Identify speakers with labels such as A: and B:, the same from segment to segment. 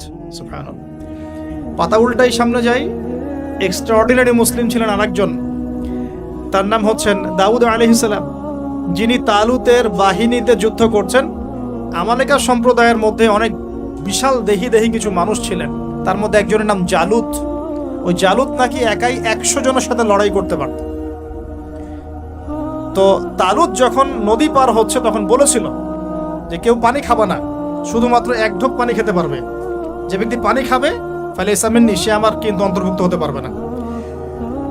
A: সুবহানাল্লাহ। পাতা উল্টাই সামনে যাই। এক্সট্রাঅর্ডিনারি মুসলিম ছিলেন আরেকজন। তার নাম হচ্ছেন দাউদ আলহিসাল্লাম যিনি তালুতের বাহিনীতে যুদ্ধ করছেন। আমালেকা সম্প্রদায়ের মধ্যে অনেক বিশাল দেহি দেহি কিছু মানুষ ছিলেন। তার মধ্যে একজনের নাম জালুত। ওই জালুত নাকি একাই একশো জনের সাথে লড়াই করতে পারত। তো তালুত যখন নদী পার হচ্ছে, তখন বলেছিল যে কেউ পানি খাবে না, শুধুমাত্র এক ঢোক পানি খেতে পারবে। যে ব্যক্তি পানি খাবে, ফলে ইসলামের সে আমার কিন্তু অন্তর্ভুক্ত হতে পারবে না।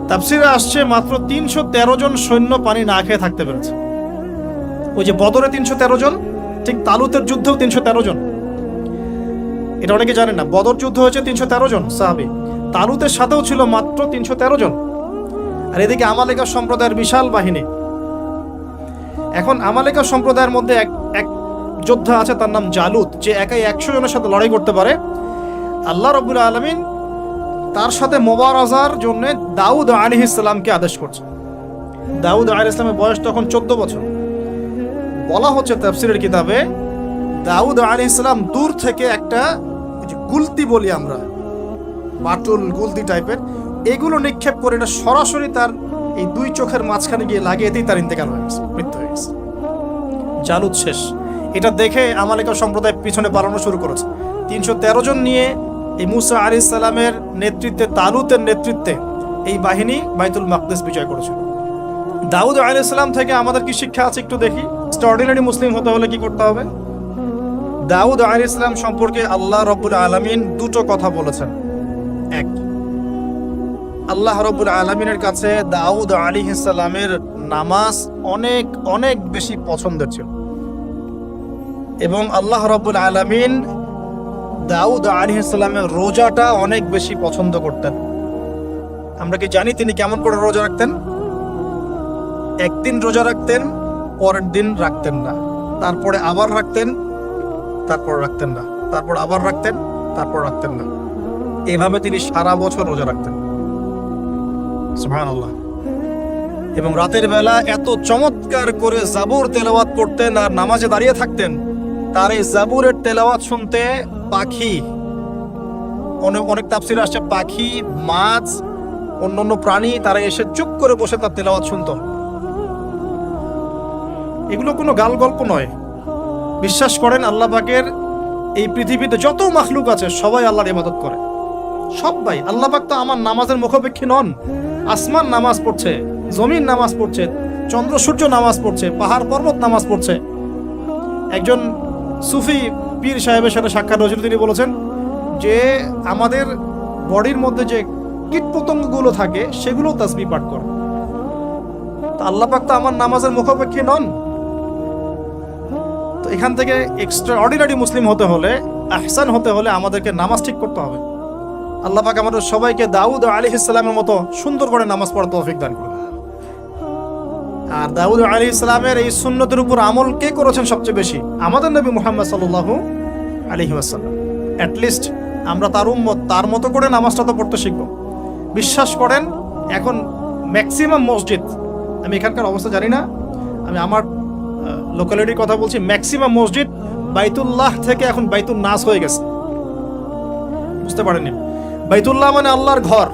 A: তাফসিরে আসছে মাত্র তিনশো তেরো জন সৈন্য পানি না খেয়ে থাকতে পেরেছে। ওই যে বদরে তিনশো তেরো জন, ঠিক তালুতের যুদ্ধেও তিনশো তেরো জন। এটা অনেকে জানেন না, বদর যুদ্ধ হয়েছে তিনশো তেরো জন সাহাবি। তালুতের সাথেও ছিল মাত্র তিনশো তেরো জন। আর এদিকে আমালেকা সম্প্রদায়ের বিশাল বাহিনী। এখন আমালেকা সম্প্রদায়ের মধ্যে এক এক যোদ্ধা আছে, তার নাম জালুত, যে একাই একশো জনের সাথে লড়াই করতে পারে। আল্লাহ রবুল আলমিন তার সাথে মোবারজার জন্য দাউদ আলী ইসলামকে আদেশ করছে। দাউদ আলী ইসলামের বয়স তখন চোদ্দ বছর। বলা হচ্ছে তাফসিরের কিতাবে, দাউদ আলী ইসলাম দূর থেকে একটা গুলতি বলি আমরা, বাটুল গুলতি টাইপের, এগুলো নিক্ষেপ করে এটা সরাসরি তার এই দুই চোখের মাঝখানে গিয়ে লাগিয়েতেই তার ইন্তেকাল হয়ে গেছে, মৃত্যু হয়ে গেছে। জালুদ শেষ। এটা দেখে আমালিকা সম্প্রদায় পিছনে পালানো শুরু করেছে। তিনশো তেরো জন নিয়ে এই মুসা আলি সালামের নেতৃত্বে, তালুতের নেতৃত্বে এই বাহিনী বাইতুল মাকদেস বিজয় করেছিল। দাউদ আলি সালাম থেকে আমাদের কি শিক্ষা আছে একটু দেখি। অর্ডিনারি মুসলিম হতে হলে কি করতে হবে? দাউদ আলি ইসলাম সম্পর্কে আল্লাহ রব্বুল আলমিন দুটো কথা বলেছেন। এক, আল্লাহ রব্বুল আলমিনের কাছে দাউদ আলী ইসলামের নামাজ অনেক অনেক বেশি পছন্দের ছিল। এবং আল্লাহ রব্বুল আলমিন দাউদ আলী ইসলামের রোজাটা অনেক বেশি পছন্দ করতেন। আমরা কি জানি তিনি কেমন করে রোজা রাখতেন? একদিন রোজা রাখতেন, পরের দিন রাখতেন না। তারপরে আবার রাখতেন, তারপর রাখতেন না। তারপর আবার রাখতেন, তারপর রাখতেন না। এভাবে তিনি সারা বছর রোজা রাখতেন। এবং রাতের বেলা এত চমৎকার করে জাবুর তেলাওয়াত করতেন আর নামাজে দাঁড়িয়ে থাকতেন, তার এই জাবুরের তেলাওয়াত শুনতে পাখি। অনেক অনেক তাফসির আসছে, পাখি, মাছ, অন্যান্য প্রাণী, তারা এসে চুপ করে বসে তার তেলাওয়াত শুনতো। এগুলো কোনো গাল গল্প নয়। বিশ্বাস করেন, আল্লাহ পাকের এই পৃথিবীতে যত মাখলুক আছে, সবাই আল্লাহর ইবাদত করে। সবাই আল্লাহ পাক তো আমার নামাজের মুখাপেক্ষী নন। আসমান নামাজ পড়ছে, জমিন নামাজ পড়ছে, চন্দ্র সূর্য নামাজ পড়ছে, পাহাড় পর্বত নামাজ পড়ছে। একজন সুফি পীর সাহেবের সাথে সাক্ষাৎ হয়েছিল, তিনি বলেছেন যে আমাদের বডির মধ্যে যে কীট পতঙ্গগুলো থাকে, সেগুলো তাসবি পাঠ করে। তো আল্লাহ পাক তো আমার নামাজের মুখাপেক্ষী নন। তো এখান থেকে এক্সট্রা অর্ডিনারি মুসলিম হতে হলে, আহসান হতে হলে আমাদেরকে নামাজ ঠিক করতে হবে। আল্লাহ পাক আমাদের সবাইকে দাউদ আলী ইসলামের মতো সুন্দর করে নামাজ পড়ার তৌফিক দান করুন। আর দাউদ আলী ইসলামের এই সুন্নতের উপর আমল কে করেছেন সবচেয়ে বেশি? আমাদের নবী মুহাম্মদ আলাইহি ওয়াসাল্লাম। অ্যাটলিস্ট আমরা তার উম্মত, তার মতো করে নামাজটা তো পড়তে শিখব। বিশ্বাস করেন, এখন ম্যাক্সিমাম মসজিদ, আমি এখানকার অবস্থা জানি না, আমি আমার লোকালিটির কথা বলছি ম্যাক্সিমাম মসজিদ বাইতুল্লাহ থেকে এখন বাইতুল নাস হয়ে গেছে। বুঝতে পারেননি? বাইতুল্লাহ মানে আল্লাহর ঘর।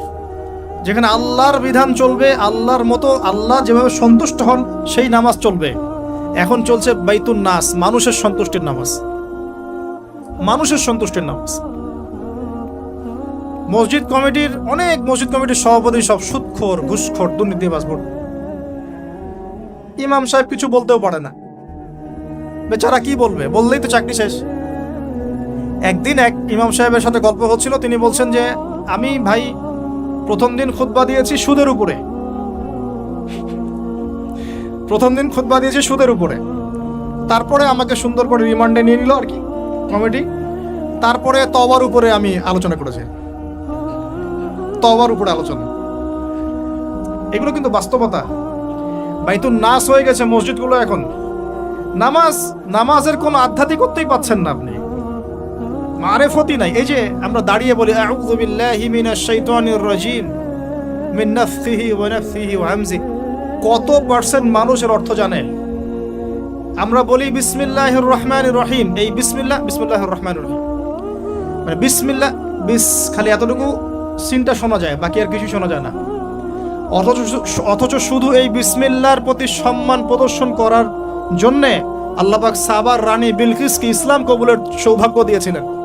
A: যেখানে আল্লাহর বিধান চলবে, আল্লাহর মতো আল্লাহ যেভাবে সন্তুষ্ট হন, সেই নামাজ চলবে। এখন চলছে বাইতুল নাস, মানুষের সন্তুষ্টির নামাজ। মানুষের সন্তুষ্টির নামাজ। মসজিদ কমিটির, অনেক মসজিদ কমিটির সভাপতি সব সুৎখোর, ঘুষখোর, দুর্নীতিবাজ ভোট। ইমাম সাহেব কিছু বলতেও পারে না। বেচারা কি বলবে? বললেই তো চাকরি শেষ। একদিন এক ইমাম সাহেবের সাথে গল্প হচ্ছিল, তিনি বলছেন যে, আমি ভাই প্রথম দিন খুতবা দিয়েছি সুদের উপরে। প্রথম দিন খুতবা দিয়েছি সুদের উপরে। তারপরে আমাকে সুন্দর করে রিমান্ডে নিয়ে নিল আর কি, কমিটি। তারপরে তবার উপরে আমি আলোচনা করেছি। তবার উপরে আলোচনা। এগুলো কিন্তু বাস্তবতা। বাইতুল নাস হয়ে গেছে মসজিদগুলো এখন। নামাজ, নামাজের কোনো আধ্যাত্মিকত্বই পাচ্ছেন না আপনি। মারেফতি নাই। এই যে আমরা দাঁড়িয়ে বলি, আউযু বিল্লাহি মিনাশ শাইতানির রাজিম, মিন নাফসিহি ওয়া নাফসিহি ওয়া হামজি। কত পার্সেন্ট মানুষের অর্থ জানে? আমরা বলি, বিসমিল্লাহির রহমানির রহিম। এই বিসমিল্লাহ বিসমিল্লাহির রহমানির রহিম। মানে বিসমিল্লা, বিস খালি এতটুকু সিনটা শোনা যায়, বাকি আর কিছু শোনা যায় না। অথচ অথচ শুধু এই বিসমিল্লার প্রতি সম্মান প্রদর্শন করার জন্যে আল্লাপাক সাবার রানী বিলকিসকে ইসলাম কবুলের সৌভাগ্য দিয়েছিলেন।